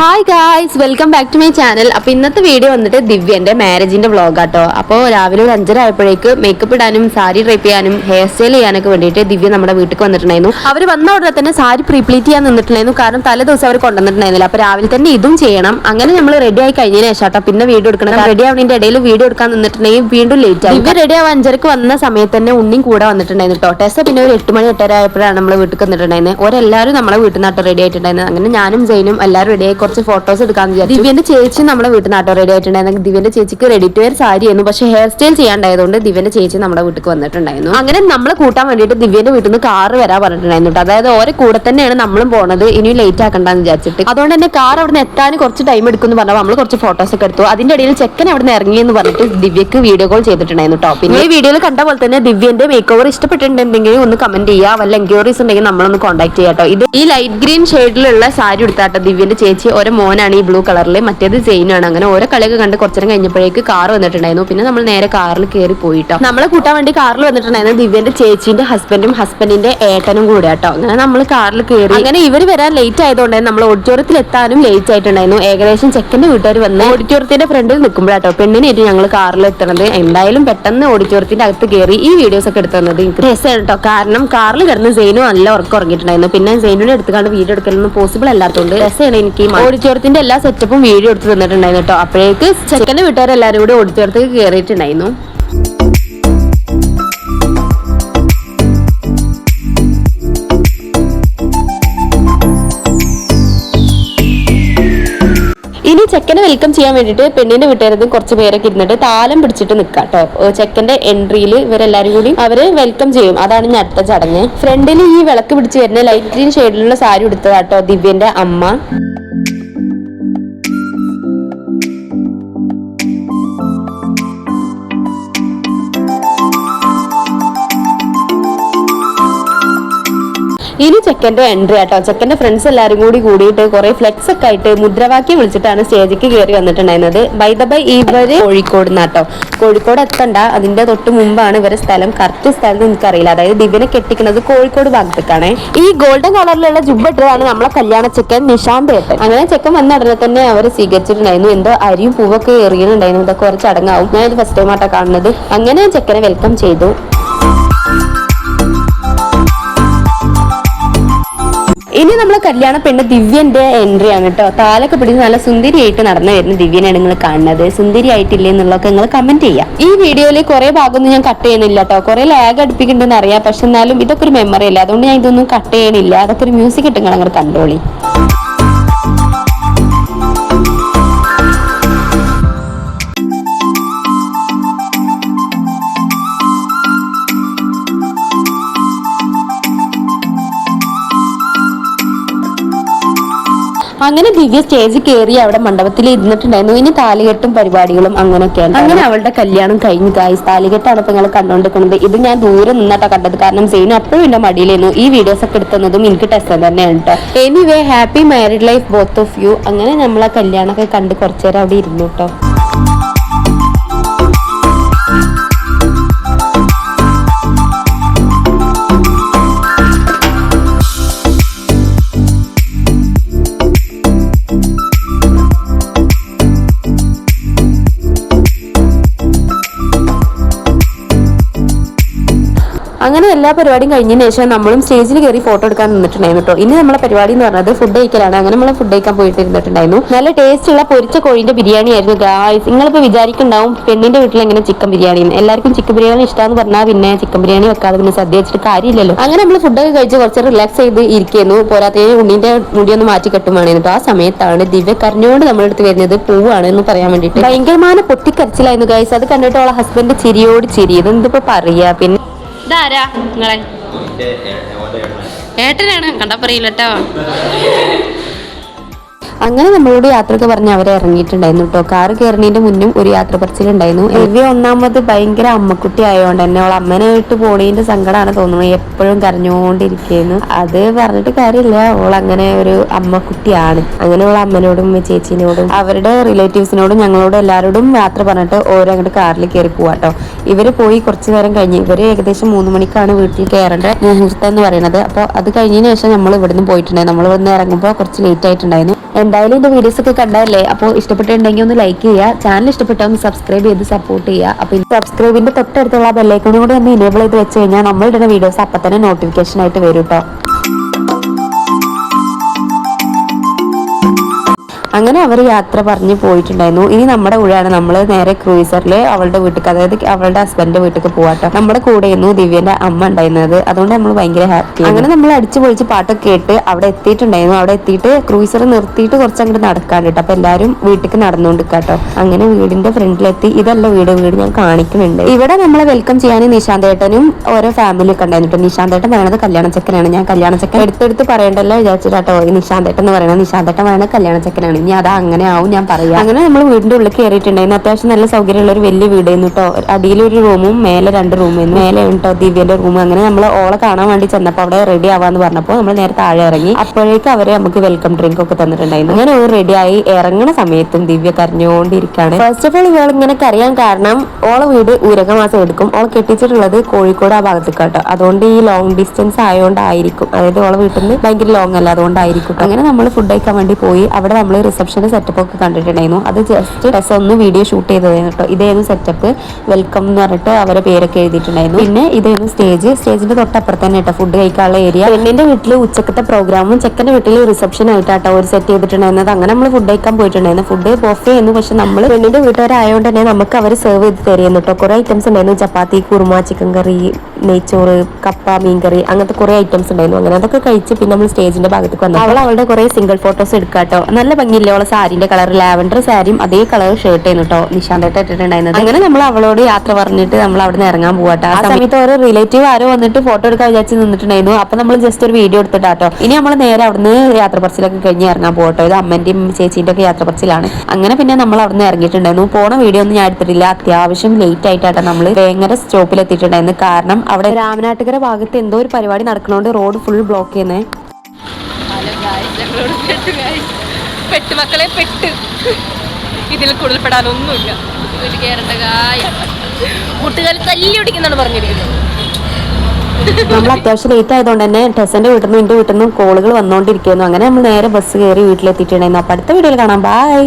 Hi guys welcome back to my channel അപ്പോൾ ഇന്നത്തെ video വന്നിട്ട് ദിവ്യന്റെ മാരേജിന്റെ വ്ളോഗ് ആട്ടോ. അപ്പോൾ രാവിലെ ഒരു അഞ്ചര ആയപ്പോഴേക്ക് മേക്കപ്പ് ഇടാനും സാരി ഡ്രൈപ്പ് ചെയ്യാനും ഹെയർ സ്റ്റൈൽ ചെയ്യാനൊക്കെ വേണ്ടിയിട്ട് ദിവ്യ നമ്മുടെ വീട്ടിൽ വന്നിട്ടുണ്ടായിരുന്നു. അവർ വന്ന ഉടനെ തന്നെ സാരി പ്രീപ്ലീറ്റ് ചെയ്യാൻ നിന്നിട്ടുണ്ടായിരുന്നു. കാരണം തലേ ദിവസം അവർ കൊണ്ടുവന്നിട്ടുണ്ടായിരുന്നില്ല. അപ്പോൾ രാവിലെ തന്നെ ഇതും ചെയ്യണം. അങ്ങനെ നമ്മൾ റെഡി ആയി കഴിഞ്ഞതിന് ശേഷം കേട്ടോ പിന്നെ വീഡിയോ എടുക്കണം. റെഡി ആവുന്നതിന്റെ ഇടയിൽ വീഡിയോ എടുക്കാൻ നിന്നിട്ടുണ്ടെങ്കിൽ വീണ്ടും ലേറ്റ് ആയി ദിവ്യ റെഡി ആവാൻ അഞ്ചരക്ക് വന്ന സമയത്ത് തന്നെ ഉണ്ണിയും കൂടെ വന്നിട്ടുണ്ടായിരുന്നു കേട്ടോ ടെസ പിന്നെ ഒരു എട്ട് മണി എട്ടര ആയപ്പോഴാണ് നമ്മൾ വീട്ടിൽ വന്നിട്ടുണ്ടായിരുന്നത്. ഓരെല്ലാവരും നമ്മളെ വീട്ടിൽ നിന്നാട്ടോ റെഡി ആയിട്ടുണ്ടായിരുന്നത്. അങ്ങനെ ഞാനും ജൈനും എല്ലാവരും റെഡിയായി കുറച്ച് ഫോട്ടോസ് എടുക്കാന്ന് വിചാരിച്ചു. ദിവ്യന്റെ ചേച്ചി നമ്മുടെ വീട്ടിൽ നിന്ന് റെഡി ആയിട്ടുണ്ടായിരുന്നു. ദിവ്യന്റെ ചേച്ചിക്ക് റെഡി ടു വെയർ സാരി ആയിരുന്നു. പക്ഷേ ഹെയർ സ്റ്റൈൽ ചെയ്യാണ്ടായതുകൊണ്ട് ദിവ്യന്റെ ചേച്ചി നമ്മുടെ വീട്ടിൽ വന്നിട്ടുണ്ടായിരുന്നു. അങ്ങനെ നമ്മളെ കൂട്ടാൻ വേണ്ടിയിട്ട് ദിവ്യന്റെ വീട്ടിൽ നിന്ന് കാറ് വരാൻ പറഞ്ഞിട്ടുണ്ടായിരുന്നു അതായത് ഓരോ കൂടെ തന്നെയാണ് നമ്മളും പോണത്. ഇനി ലേറ്റ് ആക്കണ്ടെന്ന് വിചാരിച്ചിട്ട്. അതുകൊണ്ട് തന്നെ കാർ അവിടെ നിന്ന് എത്താൻ കുറച്ച് ടൈം എടുക്കുന്നു പറഞ്ഞാൽ നമ്മൾ കുറച്ച് ഫോട്ടോസ് ഒക്കെ എടുത്തു. അതിന്റെ ഇടയിൽ ചെക്കൻ അവിടെ നിന്ന് ഇറങ്ങി എന്ന് പറഞ്ഞിട്ട് ദിവ്യക്ക് വീഡിയോ കോൾ ചെയ്തിട്ടുണ്ടായിരുന്നു കേട്ടോ ഈ വീഡിയോയിൽ കണ്ട പോലെ തന്നെ ദിവ്യന്റെ മേക്ക് ഓവർ ഇഷ്ടപ്പെട്ടിട്ടുണ്ടെങ്കിൽ ഒന്ന് കമന്റ് ചെയ്യുക വല്ല എൻക്വയറീസ് ഉണ്ടെങ്കിൽ നമ്മളൊന്ന് കോൺടാക്ട് ചെയ്യാം കേട്ടോ ഇത് ഈ ലൈറ്റ് ഗ്രീൻ ഷെയ്ഡിലുള്ള സാരി എടുത്താട്ടോ ദിവ്യന്റെ ചേച്ചി ഓരോ മോനാണ് ഈ ബ്ലൂ കളറിൽ മറ്റേത് ജെയിനാണ്. അങ്ങനെ ഓരോ കളിയൊക്കെ കണ്ട് കുറച്ചേരം കഴിഞ്ഞപ്പോഴേക്ക് കാർ വന്നിട്ടുണ്ടായിരുന്നു. പിന്നെ നമ്മൾ നേരെ കാറിൽ കയറി പോയിട്ടോ. നമ്മളെ കൂട്ടാൻ വേണ്ടി കാറിൽ വന്നിട്ടുണ്ടായിരുന്നു ദിവ്യന്റെ ചേച്ചിന്റെ ഹസ്ബൻഡും ഹസ്ബൻഡിന്റെ ഏട്ടനും കൂടെ കേട്ടോ അങ്ങനെ നമ്മൾ കാറിൽ കയറി അങ്ങനെ ഇവർ വരാൻ ലേറ്റ് ആയതുകൊണ്ട് നമ്മൾ ഓഡിറ്റോറിയത്തിൽ എത്താനും ലേറ്റ് ആയിട്ടുണ്ടായിരുന്നു. ഏകദേശം ചെക്കന്റെ വീട്ടുകാർ വന്ന് ഓഡിറ്റോറിയത്തിന്റെ ഫ്രണ്ടിൽ നിൽക്കുമ്പോഴാട്ടോ പെണ്ണിനായിട്ട് ഞങ്ങൾ കാറിൽ എത്തണത്. എന്തായാലും പെട്ടെന്ന് ഓഡിറ്റോറിയത്തിന്റെ അകത്ത് കയറി ഈ വീഡിയോസ് ഒക്കെ എടുത്തു തന്നത് രസമാണ് കേട്ടോ കാരണം കാറിൽ കിടന്ന് സെയിനും നല്ല ഉറക്കം ഉറങ്ങിയിട്ടുണ്ടായിരുന്നു. പിന്നെ സെയിനുവിനെ എടുത്തുകൊണ്ട് വീഡിയോ എടുക്കലൊന്നും പോസിബിൾ അല്ലാത്തതുകൊണ്ട് രസമാണ് എനിക്ക് ഓഡിറ്റോറിയത്തിന്റെ എല്ലാ സെറ്റപ്പും വീഡിയോ എടുത്ത് തന്നിട്ടുണ്ടായിരുന്നു കേട്ടോ. അപ്പോഴേക്ക് ചെക്കന്റെ വീട്ടുകാരെല്ലാവരും കൂടി ഓഡിറ്റോറിയത്തേക്ക് കയറിയിട്ടുണ്ടായിരുന്നു ഇനി ചെക്കനെ വെൽക്കം ചെയ്യാൻ വേണ്ടിയിട്ട് പെണ്ണിന്റെ വീട്ടുകാരത് കുറച്ച് പേരൊക്കെ ഇരുന്നിട്ട് താലം പിടിച്ചിട്ട് നിൽക്കാം കേട്ടോ. ചെക്കന്റെ എൻട്രിയിൽ ഇവരെല്ലാരും കൂടി അവരെ വെൽക്കം ചെയ്യും. അതാണ് ഞാൻ അടുത്ത ചടങ്ങ്. ഫ്രണ്ടിൽ ഈ വിളക്ക് പിടിച്ച് വരുന്ന ലൈറ്റ് ഗ്രീൻ ഷെയ്ഡിലുള്ള സാരി എടുത്തതാട്ടോ ദിവ്യന്റെ അമ്മ. ഇനി ചെക്കന്റെ എൻട്രി ആട്ടോ. ചെക്കന്റെ ഫ്രണ്ട്സ് എല്ലാവരും കൂടി കൂടിയിട്ട് കുറെ ഫ്ലെക്സ് ഒക്കെ ആയിട്ട് മുദ്രാവാക്യം വിളിച്ചിട്ടാണ് സ്റ്റേജിക്ക് കയറി വന്നിട്ടുണ്ടായിരുന്നത്. ബൈ ദ ബൈ ഇവർ കോഴിക്കോട് നിന്നാട്ടോ. കോഴിക്കോട് എത്തണ്ട. അതിന്റെ തൊട്ട് മുമ്പാണ് ഇവരെ സ്ഥലം. കറക്റ്റ് സ്ഥലം എനിക്കറിയില്ല. അതായത് ദിവ്യനെ കെട്ടിക്കുന്നത് കോഴിക്കോട് ഭാഗത്തേക്കാണ്. ഈ ഗോൾഡൻ കളറിലുള്ള ജുബ് ഇട്ടതാണ് നമ്മളെ കല്യാണ ചെക്കൻ നിഷാന്ത് ഏട്ടൻ. അങ്ങനെ ചെക്കൻ വന്ന ഉടനെ തന്നെ അവർ സ്വീകരിച്ചിട്ടുണ്ടായിരുന്നു. എന്തോ അരിയും പൂവൊക്കെ എറിയുന്നുണ്ടായിരുന്നു. ഇതൊക്കെ കുറച്ച് അടങ്ങാവും. ഞാൻ ഇത് ഫസ്റ്റ് ടൈം ആട്ടോ കാണുന്നത്. അങ്ങനെ ചെക്കനെ വെൽക്കം ചെയ്തു. ഇനി നമ്മളെ കല്യാണ പെണ്ണ് ദിവ്യന്റെ എൻട്രി ആണ് കേട്ടോ. താലൊക്കെ പിടിച്ച് നല്ല സുന്ദരിയായിട്ട് നടന്നു വരുന്ന ദിവ്യനാണ് നിങ്ങൾ കാണുന്നത്. സുന്ദരി ആയിട്ടില്ലേ എന്നുള്ളതൊക്കെ നിങ്ങൾ കമന്റ് ചെയ്യാം. ഈ വീഡിയോയിൽ കുറെ ഭാഗമൊന്നും ഞാൻ കട്ട് ചെയ്യുന്നില്ല കേട്ടോ കുറെ ലാഗ് അടുപ്പിക്കുന്നുണ്ടെന്ന് അറിയാം. പക്ഷെ എന്നാലും ഇതൊക്കെ ഒരു മെമ്മറി അല്ല? അതുകൊണ്ട് ഞാൻ ഇതൊന്നും കട്ട് ചെയ്യണില്ല. അതൊക്കെ ഒരു മ്യൂസിക് ഇട്ട് നിങ്ങൾ അങ്ങനെ കണ്ടോളി. അങ്ങനെ ദിവ്യ സ്റ്റേജിൽ കയറി അവിടെ മണ്ഡപത്തിൽ ഇരുന്നിട്ടുണ്ടായിരുന്നു. ഇനി താലികെട്ടും പരിപാടികളും അങ്ങനെയൊക്കെയാണ്. അങ്ങനെ അവളുടെ കല്യാണം കഴിഞ്ഞു ഗായ്സ് താലികെട്ടാണ് ഇപ്പൊ നിങ്ങൾ കണ്ടോണ്ടിരിക്കുന്നത്. ഇത് ഞാൻ ദൂരെ നിന്നിട്ടാ കണ്ടത്. കാരണം സെയിൻ അപ്പോഴും എന്റെ മടിയിലായിരുന്നു. ഈ വീഡിയോസ് ഒക്കെ എടുത്തുന്നതും എനിക്ക് ടെസ്റ്റ് തന്നെയാണ് കേട്ടോ anyway happy married life both of you അങ്ങനെ നമ്മളെ കല്യാണമൊക്കെ കണ്ട് കുറച്ചേരം അവിടെ ഇരുന്നു കേട്ടോ എല്ലാ പരിപാടിയും കഴിഞ്ഞതിന് ശേഷം നമ്മളും സ്റ്റേജിൽ കയറി ഫോട്ടോ എടുക്കാൻ നിന്നിട്ടുണ്ടായിരുന്നു കേട്ടോ ഇനി നമ്മളെ പരിപാടി എന്ന് പറഞ്ഞത് ഫുഡ് കഴിക്കലാണ്. അങ്ങനെ നമ്മൾ ഫുഡ് കഴിക്കാൻ പോയിട്ട് ഇരുന്നിട്ടുണ്ടായിരുന്നു. നല്ല ടേസ്റ്റ് ഉള്ള പൊരിച്ച കോഴിന്റെ ബിരിയാണി ആയിരുന്നു ഗായ്സ് നിങ്ങളിപ്പോൾ വിചാരിക്കുന്നുണ്ടാവും പെണ്ണിന്റെ വീട്ടിൽ എങ്ങനെ ചിക്കൻ ബിരിയാണി എല്ലാവർക്കും ചിക്കൻ ബിരിയാണി ഇഷ്ടമെന്ന് പറഞ്ഞാൽ പിന്നെ ചിക്കൻ ബിരിയാണി വെക്കാതെ പിന്നെ സദ്യ വെച്ചിട്ട് കാര്യമില്ലല്ലോ. അങ്ങനെ നമ്മൾ ഫുഡൊക്കെ കഴിച്ച് കുറച്ച് റിലാക്സ് ചെയ്ത് ഇരിക്കുന്നു. പോരാത്തതിന് ഉണ്ണിന്റെ മുടിയൊന്ന് മാറ്റി കെട്ടുമാണ് ആ സമയത്താണ് ദിവ്യ കറിഞ്ഞോണ്ട് നമ്മളെടുത്ത് വരുന്നത് പൂവാണ് എന്ന് പറയാൻ വേണ്ടിയിട്ട് ഭയങ്കരമായ പൊട്ടിക്കരച്ചിലായിരുന്നു ഗൈസ് അത് കണ്ടിട്ട് അവളെ ഹസ്ബൻഡ് ചിരിയോട് ചിരി. ഇതെന്തിപ്പോ പറയാ? പിന്നെ ഇതാരാ നിങ്ങളെ? ഏട്ടനാണ്. കണ്ടാ പറയില്ല കേട്ടോ അങ്ങനെ നമ്മളോട് യാത്രയ്ക്ക് പറഞ്ഞ് അവരെ ഇറങ്ങിയിട്ടുണ്ടായിരുന്നു കേട്ടോ. കാറ് കയറുന്നതിന്റെ മുന്നും ഒരു യാത്ര പറച്ചിലുണ്ടായിരുന്നു. ദിവ്യ ഒന്നാമത് ഭയങ്കര അമ്മക്കുട്ടി ആയതുകൊണ്ട് തന്നെ അവൾ അമ്മനായിട്ട് പോണേന്റെ സങ്കടമാണ് തോന്നുന്നത്. എപ്പോഴും കരഞ്ഞുകൊണ്ടിരിക്കുന്നു. അത് പറഞ്ഞിട്ട് കാര്യമില്ല. അവൾ അങ്ങനെ ഒരു അമ്മക്കുട്ടിയാണ്. അങ്ങനെ അവൾ അമ്മനോടും ചേച്ചീനോടും അവരുടെ റിലേറ്റീവ്സിനോടും ഞങ്ങളോടും എല്ലാവരോടും യാത്ര പറഞ്ഞിട്ട് ഓരോ അങ്ങോട്ട് കാറിൽ കയറി പോവാട്ടോ ഇവർ പോയി കുറച്ചു നേരം കഴിഞ്ഞ്. ഇവർ ഏകദേശം മൂന്ന് മണിക്കാണ് വീട്ടിൽ കയറേണ്ട മുഹൂർത്തം എന്ന് പറയുന്നത്. അപ്പോൾ അത് കഴിഞ്ഞതിന് ശേഷം നമ്മൾ ഇവിടുന്ന് പോയിട്ടുണ്ടായിരുന്നു നമ്മൾ ഇവിടുന്ന് ഇറങ്ങുമ്പോൾ കുറച്ച് ലേറ്റ് ആയിട്ടുണ്ടായിരുന്നു. എന്തായാലും എന്റെ വീഡിയോസ് ഒക്കെ കണ്ടതല്ലേ? അപ്പോൾ ഇഷ്ടപ്പെട്ടിട്ടുണ്ടെങ്കിൽ ഒന്ന് ലൈക്ക് ചെയ്യുക. ചാനൽ ഇഷ്ടപ്പെട്ടാൽ ഒന്ന് സബ്സ്ക്രൈബ് ചെയ്ത് സപ്പോർട്ട് ചെയ്യുക. അപ്പോൾ സബ്സ്ക്രൈബിന്റെ തൊട്ടടുത്തുള്ള ബെല്ലൈക്കോണും കൂടി ഒന്ന് എനേബിൾ ചെയ്ത് വെച്ച് കഴിഞ്ഞാൽ നമ്മളിടുന്ന വീഡിയോസ് അപ്പൊ തന്നെ നോട്ടിഫിക്കേഷൻ ആയിട്ട് വരും കേട്ടോ അങ്ങനെ അവർ യാത്ര പറഞ്ഞ് പോയിട്ടുണ്ടായിരുന്നു. ഇനി നമ്മുടെ കൂടെയാണ് നമ്മൾ നേരെ ക്രൂയിസറിൽ അവളുടെ വീട്ടിൽ അതായത് അവളുടെ ഹസ്ബൻഡിന്റെ വീട്ടിലേക്ക് പോവാട്ടോ. നമ്മുടെ കൂടെയായിരുന്നു ദിവ്യന്റെ അമ്മ ഉണ്ടായിരുന്നത്. അതുകൊണ്ട് നമ്മൾ ഭയങ്കര ഹാപ്പി അങ്ങനെ നമ്മൾ അടിച്ചു പൊളിച്ച് പാട്ടൊക്കെ കേട്ട് അവിടെ എത്തിയിട്ടുണ്ടായിരുന്നു. അവിടെ എത്തിയിട്ട് ക്രൂയിസർ നിർത്തിയിട്ട് കുറച്ച് അങ്ങോട്ട് നടക്കാൻ കേട്ടോ. അപ്പൊ എല്ലാവരും വീട്ടിലേക്ക് നടന്നുകൊണ്ട് കേട്ടോ അങ്ങനെ വീടിന്റെ ഫ്രണ്ടിലെത്തി. ഇതല്ല വീട്. വീട് ഞാൻ കാണിക്കുന്നുണ്ട്. ഇവിടെ നമ്മളെ വെൽക്കം ചെയ്യാൻ നിശാന്തേട്ടനും ഓരോ ഫാമിലി ഒക്കെ ഉണ്ടായിരുന്നു നിശാന്തേട്ടൻ പറയണത് കല്യാണ ചെക്കനാണ്. ഞാൻ കല്യാണ ചെക്കൻ എടുത്തെടുത്ത് പറയണ്ടല്ലോ വിചാരിച്ചിട്ടാട്ടോ നിശാന്തേട്ടൻ എന്ന് പറയുന്നത്. നിശാന്തേട്ടൻ പറയുന്നത് കല്യാണ ചെക്കനാണ്. ഇനി അത് അങ്ങനെ ആവും ഞാൻ പറയാം. അങ്ങനെ നമ്മൾ വീടിന്റെ ഉള്ളിൽ കയറിയിട്ടുണ്ടായിരുന്നു അത്യാവശ്യം നല്ല സൗകര്യമുള്ള ഒരു വലിയ വീടായിരുന്നു കേട്ടോ അടിയിലൊരു റൂമും മേലെ രണ്ട് റൂമും. മേലെ കേട്ടോ ദിവ്യന്റെ റൂം. അങ്ങനെ നമ്മൾ ഓളെ കാണാൻ വേണ്ടി ചെന്നപ്പോൾ അവിടെ റെഡി ആവാന്ന് പറഞ്ഞപ്പോൾ നമ്മൾ നേരെ താഴെ ഇറങ്ങി. അപ്പോഴേക്കും അവരെ നമുക്ക് വെൽക്കം ഡ്രിങ്ക് ഒക്കെ തന്നിട്ടുണ്ടായിരുന്നു. അങ്ങനെ ഒരു റെഡി ആയി. ഇറങ്ങുന്ന സമയത്തും ദിവ്യ കരഞ്ഞുകൊണ്ടിരിക്കുകയാണ് ഫസ്റ്റ് ഓഫ് ഓൾ ഇവൾ ഇങ്ങനെ കരയാൻ കാരണം ഓളെ വീട് ഊരക മാസം എടുക്കും. ഓളെ കെട്ടിച്ചിട്ടുള്ളത് കോഴിക്കോട് ആ ഭാഗത്ത് കേട്ടോ അതുകൊണ്ട് ഈ ലോങ് ഡിസ്റ്റൻസ് ആയതുകൊണ്ടായിരിക്കും അതായത് ഓളെ വീട്ടിൽ നിന്ന് ഭയങ്കര ലോങ് അല്ല അതുകൊണ്ടായിരിക്കും. അങ്ങനെ നമ്മൾ ഫുഡ് കഴിക്കാൻ വേണ്ടി പോയി. അവിടെ നമ്മൾ റിസപ്ഷന്റെ സെറ്റപ്പ് ഒക്കെ കണ്ടിട്ടുണ്ടായിരുന്നു. അത് ജസ്റ്റ് ഡ്രസ് ഒന്ന് വീഡിയോ ഷൂട്ട് ചെയ്തതായിരുന്നു കേട്ടോ. ഇതായിരുന്നു സെറ്റപ്പ് വെൽക്കം എന്ന് പറഞ്ഞിട്ട് അവരെ പേരൊക്കെ എഴുതിയിട്ടുണ്ടായിരുന്നു. പിന്നെ ഇതായിരുന്നു സ്റ്റേജ് സ്റ്റേജിന്റെ തൊട്ടപ്പുറത്ത് തന്നെ കേട്ടോ ഫുഡ് കഴിക്കാനുള്ള ഏരിയ പെണ്ണിന്റെ വീട്ടിൽ ഉച്ചക്കത്തെ പ്രോഗ്രാമും ചെക്കന്റെ വീട്ടിൽ റിസപ്ഷൻ ആയിട്ടാട്ടോ ഒരു സെറ്റ് ചെയ്തിട്ടുണ്ടായിരുന്നത്. അങ്ങനെ നമ്മൾ ഫുഡ് കഴിക്കാൻ പോയിട്ടുണ്ടായിരുന്നു. ഫുഡ് ബോഫേ ആയിരുന്നു. പക്ഷെ നമ്മൾ പെണ്ണിന്റെ വീട്ടുകാരായതുകൊണ്ട് തന്നെ നമുക്ക് അവർ സെർവ് ചെയ്ത് തരുന്നു കേട്ടോ. കുറെ ഐറ്റംസ് ഉണ്ടായിരുന്നു. ചപ്പാത്തി കുറുമ ചിക്കൻ കറി നെയ്ച്ചോറ് കപ്പ മീൻകറി അങ്ങനത്തെ കുറെ ഐറ്റംസ് ഉണ്ടായിരുന്നു. അങ്ങനെ അതൊക്കെ കഴിച്ച് പിന്നെ നമ്മൾ സ്റ്റേജിന്റെ ഭാഗത്തേക്ക് വന്നു അവൾ അവളുടെ കുറെ സിംഗിൾ ഫോട്ടോസ് എടുക്കാട്ടോ. നല്ല ഭംഗിയില്ലേ? അവളെ സാരിന്റെ കളർ ലാവൻഡർ സാരിയും അതേ കളർ ഷർട്ട് ആയിരുന്നു കേട്ടോ നിശാന്തായിട്ട് ഇട്ടിട്ടുണ്ടായിരുന്നത്. അങ്ങനെ നമ്മൾ അവളോട് യാത്ര പറഞ്ഞിട്ട് നമ്മൾ അവിടെ നിന്ന് ഇറങ്ങാൻ പോവാട്ടോ. ആ സമയത്ത് ഒരു റിലേറ്റീവ് ആരോ വന്നിട്ട് ഫോട്ടോ എടുക്കാൻ വിചാരിച്ച് നിന്നിട്ടുണ്ടായിരുന്നു. അപ്പൊ നമ്മൾ ജസ്റ്റ് ഒരു വീഡിയോ എടുത്തിട്ടാട്ടോ. ഇനി നമ്മൾ നേരെ അവിടുന്ന് യാത്ര പറച്ചിലൊക്കെ കഴിഞ്ഞ് ഇറങ്ങാൻ പോകട്ടോ ഇത് അമ്മന്റെയും ചേച്ചീന്റെ ഒക്കെ യാത്ര പറച്ചിലാണ് അങ്ങനെ പിന്നെ നമ്മൾ അവിടുന്ന് ഇറങ്ങിയിട്ടുണ്ടായിരുന്നു. പോണ വീഡിയോ ഒന്നും ഞാൻ എടുത്തിട്ടില്ല. അത്യാവശ്യം ലേറ്റ് ആയിട്ടാണ് നമ്മൾ വേങ്ങര സ്റ്റോപ്പിൽ എത്തിയിട്ടുണ്ടായിരുന്നു. കാരണം അവിടെ രാമനാട്ടുകര ഭാഗത്ത് എന്തോ ഒരു പരിപാടി നടക്കണോണ്ട് റോഡ് ഫുൾ ബ്ലോക്ക് ചെയ്യുന്നേ. പെട്ടു മക്കളെ ഇതിൽ കൂടുതൽ പെടാനൊന്നുമില്ല ഇതിൽ കയറേണ്ട ഗായ മുട്ടുകാൽ തല്ലി ഒടിക്കുന്നാണ് പറഞ്ഞിരിക്കുന്നത്. നമ്മൾ അത്യാവശ്യം ലേറ്റ് ആയതുകൊണ്ട് തന്നെ ടെസന്റെ വീട്ടിൽ നിന്നും എന്റെ വീട്ടിൽ നിന്നും കോളുകൾ വന്നുകൊണ്ടിരിക്കുന്നു അങ്ങനെ നമ്മൾ നേരെ ബസ് കയറി വീട്ടിലെത്തിയിട്ടുണ്ടായിരുന്നു. അപ്പൊ അടുത്ത വീഡിയോയിൽ കാണാം. ബൈ